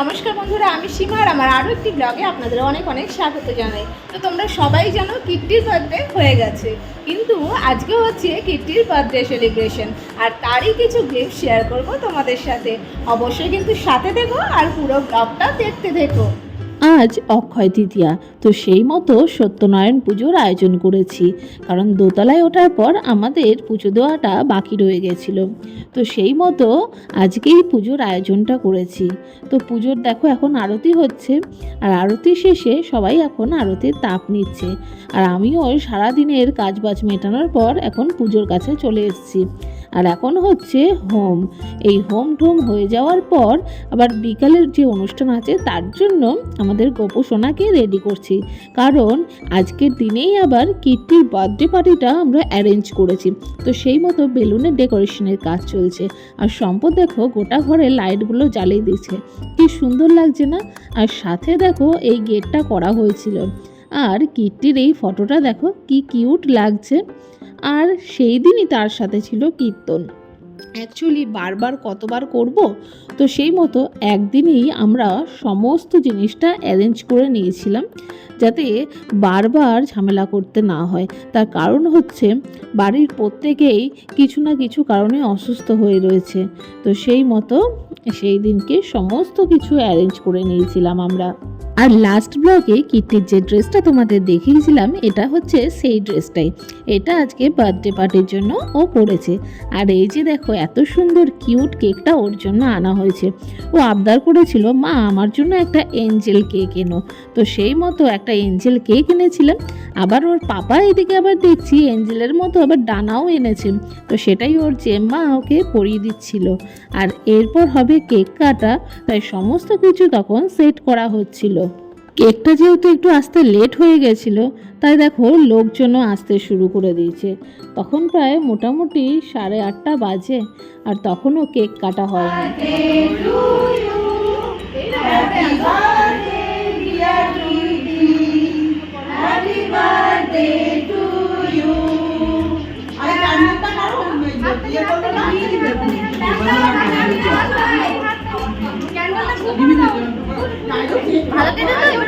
নমস্কার বন্ধুরা, আমি সীমা আর আমার আরও একটি ব্লগে আপনাদের অনেক অনেক স্বাগত জানাই। তো তোমরা সবাই জানো কিট্টির বার্থডে হয়ে গেছে। কিন্তু আজকে হচ্ছে কিট্টির বার্থডে সেলিব্রেশন আর তারই কিছু গিফট শেয়ার করব তোমাদের সাথে। অবশ্যই কিন্তু সাথে দেখো আর পুরো ব্লগটা দেখতে দেখো আজ অক্ষয় তৃতীয়া। তো সেই মতো সত্যনারায়ণ পুজোর আয়োজন করেছি। কারণ দোতলায় ওঠার পর আমাদের পুজো দেওয়াটা বাকি রয়ে গেছিল। তো সেই মতো আজকেই পুজোর আয়োজনটা করেছি। তো পুজোর দেখো এখন আরতি হচ্ছে। আর আরতি শেষে সবাই এখন আরতির তাপ নিচ্ছে। আর আমিও সারাদিনের কাজবাজ মেটানোর পর এখন পুজোর কাছে চলে এসেছি। আর এখন হচ্ছে হোম। এই হোম টোম হয়ে যাওয়ার পর আবার বিকালের যে অনুষ্ঠান আছে, তার জন্য আমাদের গোপু সোনাকে রেডি করছি। কারণ আজকের দিনেই আবার কীর্তির বার্থডে পার্টিটা আমরা অ্যারেঞ্জ করেছি। তো সেই মতো বেলুনের ডেকোরেশনের কাজ চলছে। আর সম্পদ দেখো, গোটা ঘরে লাইটগুলো জ্বালিয়ে দিচ্ছে। কি সুন্দর লাগছে না? আর সাথে দেখো, এই গেটটা করা হয়েছিল। আর কীর্তির এই ফটোটা দেখো, কি কিউট লাগছে। আর সেই দিনই তার সাথে ছিল কীর্তন। অ্যাকচুয়ালি বারবার কতবার করব? তো সেই মতো একদিনই আমরা সমস্ত জিনিসটা অ্যারেঞ্জ করে নিয়েছিলাম, যাতে বারবার ঝামেলা করতে না হয়। তার কারণ হচ্ছে, বাড়ির প্রত্যেকেই কিছু না কিছু কারণে অসুস্থ হয়ে রয়েছে। তো সেই মতো সেই দিনকে সমস্ত কিছু অ্যারেঞ্জ করে নিয়েছিলাম আমরা। আর লাস্ট ব্লগে কিটির যে ড্রেসটা তোমাদের দেখিয়েছিলাম, এটা হচ্ছে সেই ড্রেসটাই এটা আজকে বার্থডে পার্টির জন্য ও পরেছে আর এই যে দেখো, এত সুন্দর কিউট কেকটা ওর জন্য আনা হয়েছে। ও আবদার করেছিল, মা, আমার জন্য একটা এঞ্জেল কেক এনো। তো সেই মতো একটা এঞ্জেল কেক এনেছিলাম। আবার ওর পাপা এদিকে আবার দেখছি এঞ্জেলের মতো আবার ডানাও এনেছে। তো সেটাই ওর জেম্মা ওকে পরিয়ে দিচ্ছিল। আর এরপর হবে কেক কাটা। তাই সমস্ত কিছু তখন সেট করা হচ্ছিল। কেকটা যেহেতু একটু আসতে লেট হয়ে গেছিল তাই দেখো লোকজনও আসতে শুরু করে দিয়েছে। তখন প্রায় মোটামুটি সাড়ে আটটা বাজে আর তখনও কেক কাটা হয়নি। ভালো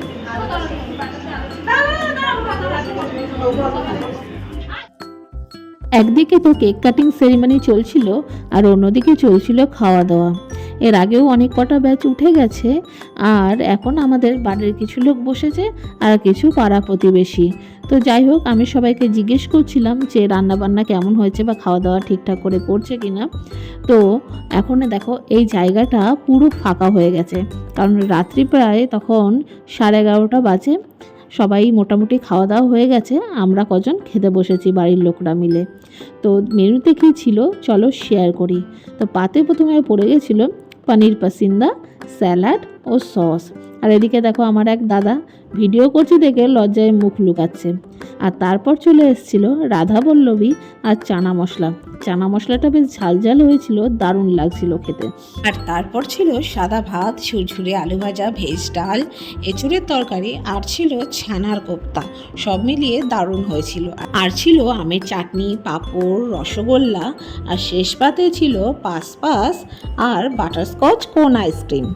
একদিকে তো কেক কাটিং সেরিমনি চলছিল আর অন্যদিকে চলছিল খাওয়া দাওয়া এর আগেও অনেক কটা ব্যাচ উঠে গেছে আর এখন আমাদের বাড়ির কিছু লোক বসেছে আর কিছু পাড়া প্রতিবেশী। তো যাই হোক, আমি সবাইকে জিজ্ঞেস করছিলাম যে রান্না বান্না কেমন হয়েছে বা খাওয়া দাওয়া ঠিকঠাক করে করছে কিনা। তো এখন দেখো, এই জায়গাটা পুরো ফাঁকা হয়ে গেছে। কারণ রাত্রি প্রায় তখন সাড়ে এগারোটা বাজে। সবাই মোটামুটি খাওয়া দাওয়া হয়ে গেছে, আমরা কজন খেতে বসেছি বাড়ির লোকরা মিলে। তো মেনুতে কী ছিল? চলো শেয়ার করি। তো পাতে প্রথমে পড়ে গেছিল পনির পাসিন্দা, স্যালাড ও সস। আর এদিকে দেখো আমার এক দাদা ভিডিও করছি দেখে লজ্জায় মুখ লুকাচ্ছে। আর তারপর চলে এসেছিল রাধা পল্লবী আর চানা মশলা। চানা মশলাটা বেশ ঝাল ঝাল হয়েছিল, দারুণ লাগছিল খেতে। আর তারপর ছিল সাদা ভাত, ঝুরঝুরে আলু ভাজা, ভেজ ডাল, এঁচুড়ের তরকারি, আর ছিল ছানার কোপ্তা। সব মিলিয়ে দারুণ হয়েছিল। আর ছিল আমের চাটনি, পাঁপড়, রসগোল্লা, আর শেষ পাতে ছিল পাস পাস আর বাটারস্কচ কোন আইসক্রিম।